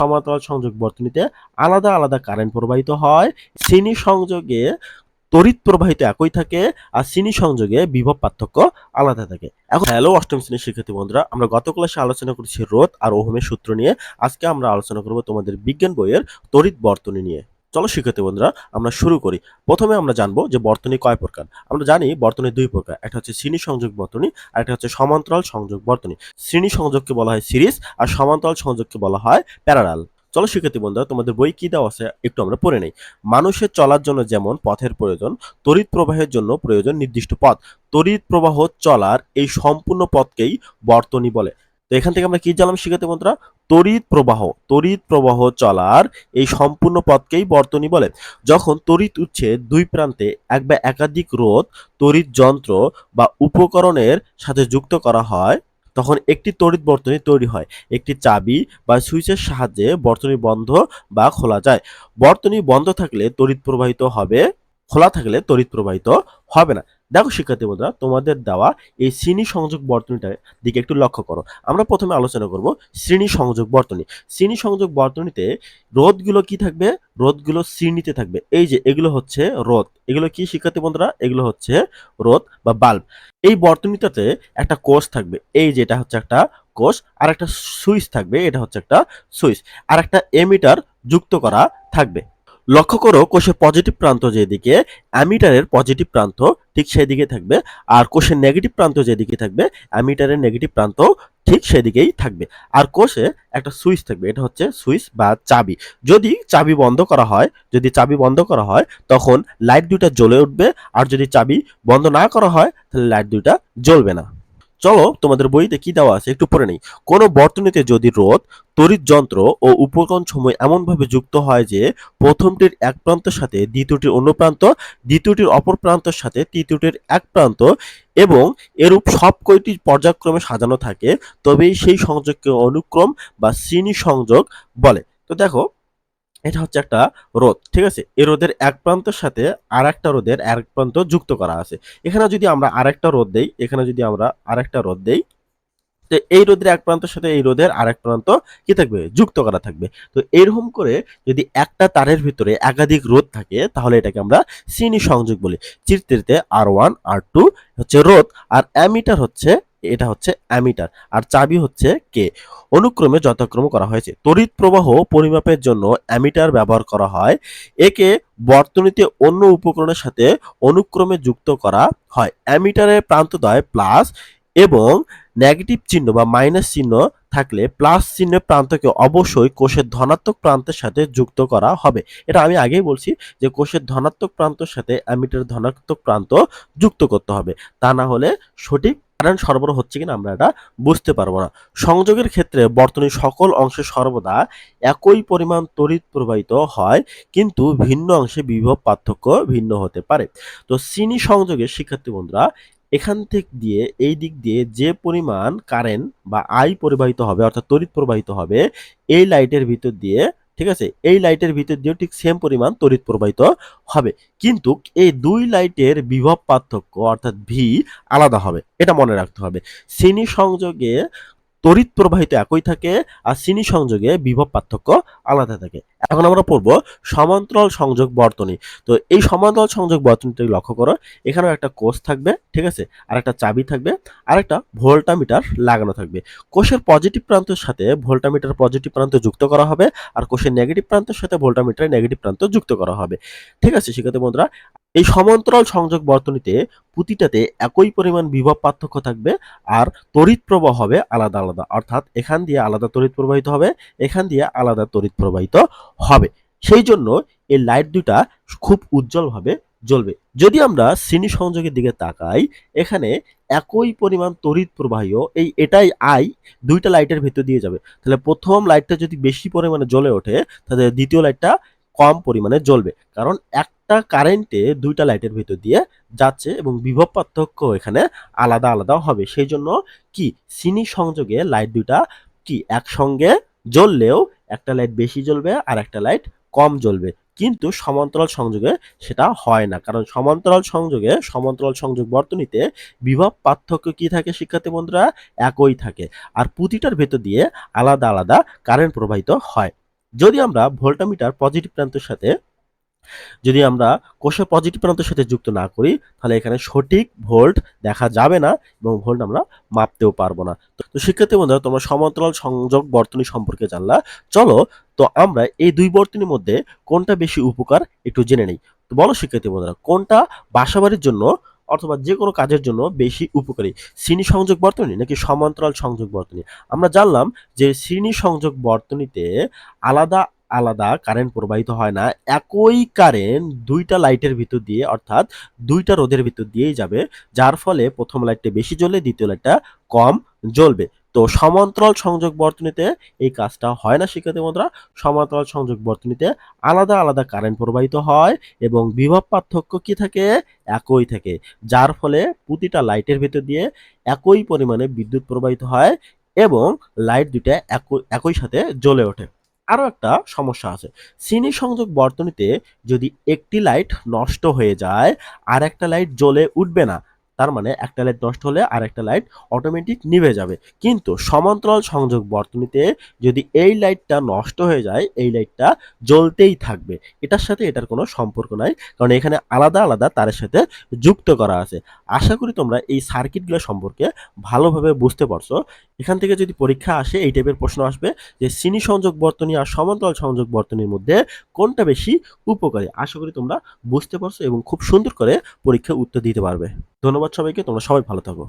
সমান্তরাল সংযোগ বর্তনীতে আলাদা আলাদা কারেন্ট প্রবাহিত হয়। শ্রেণি সংযোগে তড়িৎ প্রবাহিত একই থাকে আর শ্রেণি সংযোগে বিভব পার্থক্য আলাদা থাকে। এখন হ্যালো অষ্টম শ্রেণির শিক্ষার্থী বন্ধুরা, আমরা গত ক্লাসে আলোচনা করেছি রোধ আর ওহমের সূত্র নিয়ে। আজকে আমরা আলোচনা করব তোমাদের বিজ্ঞান বইয়ের তড়িৎ বর্তনী নিয়ে। চলো শিক্ষার্থী বন্ধুরা, আমরা শুরু করি। প্রথমে আমরা জানব যে বর্তনী কয় প্রকার? আমরা জানি বর্তনী দুই প্রকার, একটা হচ্ছে শ্রেণি সংযোগ বর্তনী আর একটা হচ্ছে সমান্তরাল সংযোগ বর্তনী। শ্রেণি সংযোগকে বলা হয় সিরিজ আর সমান্তরাল সংযোগকে বলা হয় প্যারালাল। চলো শিক্ষার্থী বন্ধুরা, তোমাদের বই কি দেওয়া আছে একটু আমরা পড়ে নেই। মানুষের চলার জন্য যেমন পথের প্রয়োজন, তড়িৎ প্রবাহের জন্য প্রয়োজন নির্দিষ্ট পথ। তড়িৎ প্রবাহ চলার এই সম্পূর্ণ পথকেই বর্তনী বলে। তো এখান থেকে আমরা কি জানলাম শিক্ষার্থী বন্ধুরা? তড়িৎ প্রবাহ তড়িৎ প্রবাহ চলার এই সম্পূর্ণ পথকেই বর্তনী বলে। যখন তড়িৎ উৎসে দুই প্রান্তে এক বা একাধিক রোধ, তড়িৎ যন্ত্র বা উপকরণের সাথে যুক্ত করা হয়, তখন একটি তড়িৎ বর্তনী তৈরি হয়। একটি চাবি বা সুইচের সাহায্যে বর্তনী বন্ধ বা খোলা যায়। বর্তনী বন্ধ থাকলে তড়িৎ প্রবাহিত হবে খোলা থাকলে তড়িৎ প্রবাহিত হবে না। দেখো শিক্ষার্থী বন্ধুরা, তোমাদের দেওয়া এই শ্রেণি সংযোগ বর্তনীটার দিকে একটু লক্ষ্য করো। আমরা প্রথমে আলোচনা করব শ্রেণি সংযোগ বর্তনী। শ্রেণি সংযোগ বর্তনীতে রোধগুলো কি থাকবে? রোধগুলো শ্রেণীতে থাকবে। এই যে, এগুলো হচ্ছে রোধ। এগুলো কি শিক্ষার্থী বন্ধুরা? এগুলো হচ্ছে রোধ বা বাল্ব। এই বর্তনীটাতে একটা কোষ থাকবে। এই যে, এটা হচ্ছে একটা কোষ আর একটা সুইচ থাকবে। এটা হচ্ছে একটা সুইচ। আর একটা এমিটার যুক্ত করা থাকবে। লক্ষ্য করো, কোষের পজিটিভ প্রান্ত যেদিকে, অ্যামিটারের পজিটিভ প্রান্ত ঠিক সেদিকে থাকবে, আর কোষের নেগেটিভ প্রান্ত যেদিকে থাকবে, অ্যামিটারের নেগেটিভ প্রান্ত ঠিক সেদিকেই থাকবে। আর কোষে একটা সুইচ থাকবে, এটা হচ্ছে সুইচ বা চাবি। যদি চাবি বন্ধ করা হয়, যদি চাবি বন্ধ করা হয়, তখন লাইট দুইটা জ্বলে উঠবে, আর যদি চাবি বন্ধ না করা হয়, তাহলে লাইট দুইটা জ্বলবে না। চলো, তোমাদের বইতে কি দেওয়া আছে একটু পড়ে নেই। কোনো বর্তনীতে যদি রোধ, তড়িৎ যন্ত্র ও উপকরণ সময় এমনভাবে যুক্ত হয় যে, প্রথমটির এক প্রান্তের সাথে দ্বিতীয়টির অন্য প্রান্ত, দ্বিতীয়টির অপর প্রান্তের সাথে তৃতীয়টির এক প্রান্ত এবং এরূপ সব কয়টি পর্যায়ক্রমে সাজানো থাকে, তবেই সেই সংযোগকে অনুক্রম বা শ্রেণি সংযোগ বলে। তো দেখো এটা হচ্ছে একটা রোদ ঠিক আছে? এই রোদের এক প্রান্তের সাথে আর একটা রোধের এক প্রান্ত যুক্ত করা আছে। এখানে যদি আমরা আরেকটা রোদ দেই, এখানে যদি আমরা আরেকটা রোদ দেই, তো এই রোদের এক প্রান্তের সাথে এই রোদের আরেক প্রান্ত কি থাকবে? যুক্ত করা থাকবে। তো এরকম করে যদি একটা তারের ভিতরে একাধিক রোদ থাকে, তাহলে এটাকে আমরা শ্রেণি সংযোগ বলি। চিত্রিতে আর ওয়ান, আর টু হচ্ছে রোদ আর অ্যামিটার হচ্ছে এটা হচ্ছে অ্যামিটার। আর চাবি হচ্ছে কে? অনুক্রমে যথাক্রম করা হয়েছে। তড়িৎ প্রবাহ পরিমাপের জন্য অ্যামিটার ব্যবহার করা হয়। একে বর্তনীতে অন্য উপকরণের সাথে অনুক্রমে যুক্ত করা হয়। অ্যামিটারের প্রান্তদ্বয় প্লাস এবং নেগেটিভ চিহ্ন বা মাইনাস চিহ্ন থাকলে প্লাস চিহ্নের প্রান্তকে অবশ্যই কোষের ধনাত্মক প্রান্তের সাথে যুক্ত করা হবে। এটা আমি আগেই বলছি যে কোষের ধনাত্মক প্রান্তের সাথে অ্যামিটার ধনাত্মক প্রান্ত যুক্ত করতে হবে। তা না হলে সঠিক কারেন্ট সরবরাহ হচ্ছে কিনা আমরা এটা বুঝতে পারব না। সংযোগের ক্ষেত্রে বর্তনীর সকল অংশে সর্বদা একই পরিমাণ তড়িৎ প্রবাহিত হয়, কিন্তু ভিন্ন অংশে বিভব পার্থক্য ভিন্ন হতে পারে। তো শ্রেণি সংযোগের শিক্ষার্থী বন্ধুরা, এখান থেকে দিয়ে এই দিক দিয়ে যে পরিমাণ কারেন্ট বা আই প্রবাহিত হবে, অর্থাৎ তড়িৎ প্রবাহিত হবে, এই লাইটের ভিতর দিয়ে ঠিক আছে? এই লাইটের ভিতর দিয়েও ঠিক সেম পরিমাণ তড়িৎ প্রবাহিত হবে। কিন্তু এই দুই লাইটের বিভব পার্থক্য অর্থাৎ ভি আলাদা হবে, এটা মনে রাখতে হবে। শ্রেণি সংযোগে তড়িৎ প্রবাহিত একই থাকে আর শ্রেণি সংযোগে বিভব পার্থক্য আলাদা থাকে। এখন আমরা পড়ব সমান্তরাল সংযোগ বর্তনী। তো এই সমান্তরাল সংযোগ বর্তনীটি লক্ষ্য করো, এখানেও একটা কোষ থাকবে, ঠিক আছে? আর একটা চাবি থাকবে, আর একটা ভোল্টামিটার লাগানো থাকবে। কোষের পজিটিভ প্রান্তের সাথে ভোল্টামিটার পজিটিভ প্রান্ত যুক্ত করা হবে, আর কোষের নেগেটিভ প্রান্তের সাথে ভোল্টামিটার নেগেটিভ প্রান্ত যুক্ত করা হবে। ঠিক আছে, শিক্ষার্থী বন্ধুরা? এই সমান্তরাল সংযোগ বর্তনীতে প্রতিটাতে একই পরিমাণ বিভব পার্থক্য থাকবে, আর তড়িৎ প্রবাহ হবে আলাদা আলাদা। অর্থাৎ এখান দিয়ে আলাদা তড়িৎ প্রবাহিত হবে, এখান দিয়ে আলাদা তড়িৎ প্রবাহিত হবে। সেই জন্য এই লাইট দুটা খুব উজ্জ্বলভাবে জ্বলবে। যদি আমরা শ্রেণি সংযোগের দিকে তাকাই, এখানে একই পরিমাণ তড়িৎ প্রবাহীয়, এই এটাই আই দুইটা লাইটের ভেতর দিয়ে যাবে। তাহলে প্রথম লাইটটা যদি বেশি পরিমাণে জ্বলে ওঠে, তাহলে দ্বিতীয় লাইটটা কম পরিমাণে জ্বলবে। কারণ একটা কারেন্টে দুইটা লাইটের ভিতর দিয়ে যাচ্ছে এবং বিভব পার্থক্য এখানে আলাদা আলাদা হবে। সেই জন্য কি? শ্রেণি সংযোগে লাইট দুইটা কি? একসঙ্গে জ্বললেও একটা লাইট বেশি জ্বলবে আর একটা লাইট কম জ্বলবে। কিন্তু সমান্তরাল সংযোগে সেটা হয় না। কারণ সমান্তরাল সংযোগে সমান্তরাল সংযোগ বর্তনীতে বিভব পার্থক্য কি থাকে শিক্ষার্থী বন্ধুরা? একই থাকে। আর পুঁতিটার ভেতর দিয়ে আলাদা আলাদা কারেন্ট প্রবাহিত হয়। যদি আমরা ভোল্টামিটার পজিটিভ প্রান্তের সাথে যদি আমরা কোষের পজিটিভ প্রান্তের সাথে যুক্ত না করি, তাহলে এখানে সঠিক ভোল্ট দেখা যাবে না এবং ভোল্ট আমরা মাপতেও পারব না। তো শিক্ষার্থী বন্ধুরা, তোমরা সমান্তরাল সংযোগ বর্তনী সম্পর্কে জানলা। চলো, তো আমরা এই দুই বর্তনীর মধ্যে কোনটা বেশি উপকার একটু জেনে নেই। তো বলো শিক্ষার্থী বন্ধুরা, কোনটা বাসাবাড়ির জন্য অথবা যে কোনো কাজের জন্য বেশি উপকারী? শ্রেণি সংযোগ বর্তনী নাকি সমান্তরাল সংযোগ বর্তনী? আমরা জানলাম যে শ্রেণি সংযোগ বর্তনীতে আলাদা আলাদা কারেন্ট প্রবাহিত হয় না, একই কারেন্ট দুইটা লাইটের ভিতর দিয়ে, অর্থাৎ দুইটা রোদের ভিতর দিয়েই যাবে, যার ফলে প্রথম লাইটটা বেশি জ্বলে দ্বিতীয় লাইটটা কম জ্বলবে। তো সমান্তরাল সংযোগ বর্তনীতে এই কাজটা হয় না, শিক্ষার্থী বন্ধুরা। সমান্তরাল সংযোগ বর্তনীতে আলাদা আলাদা কারেন্ট প্রবাহিত হয় এবং বিভব পার্থক্য কি থাকে? একই থাকে, যার ফলে প্রতিটা লাইটের ভিতর দিয়ে একই পরিমাণে বিদ্যুৎ প্রবাহিত হয় এবং লাইট দুটা একই একই সাথে জ্বলে ওঠে। আরও একটা সমস্যা আছে। শ্রেণি সংযোগ বর্তনীতে যদি একটি লাইট নষ্ট হয়ে যায় আর একটা লাইট জ্বলে উঠবে না, তার মানে একটা লাইট নষ্ট হলে আর একটা লাইট অটোমেটিক নিভে যাবে। কিন্তু সমান্তরাল সংযোগ বর্তনীতে যদি এই লাইটটা নষ্ট হয়ে যায়, এই লাইটটা জ্বলতেই থাকবে। এটার সাথে এটার কোনো সম্পর্ক নাই, কারণ এখানে আলাদা আলাদা তারের সাথে যুক্ত করা আছে। আশা করি তোমরা এই সার্কিটগুলো সম্পর্কে ভালোভাবে বুঝতে পারছ। এখান থেকে যদি পরীক্ষা আসে, এই টাইপের প্রশ্ন আসবে যে শ্রেণি সংযোগ বর্তনী আর সমান্তরাল সংযোগ বর্তনীর মধ্যে কোনটা বেশি উপকারী? আশা করি তোমরা বুঝতে পারছ এবং খুব সুন্দর করে পরীক্ষার উত্তর দিতে পারবে। ধন্যবাদ সবাইকে, তোমরা সবাই ভালো থাকো।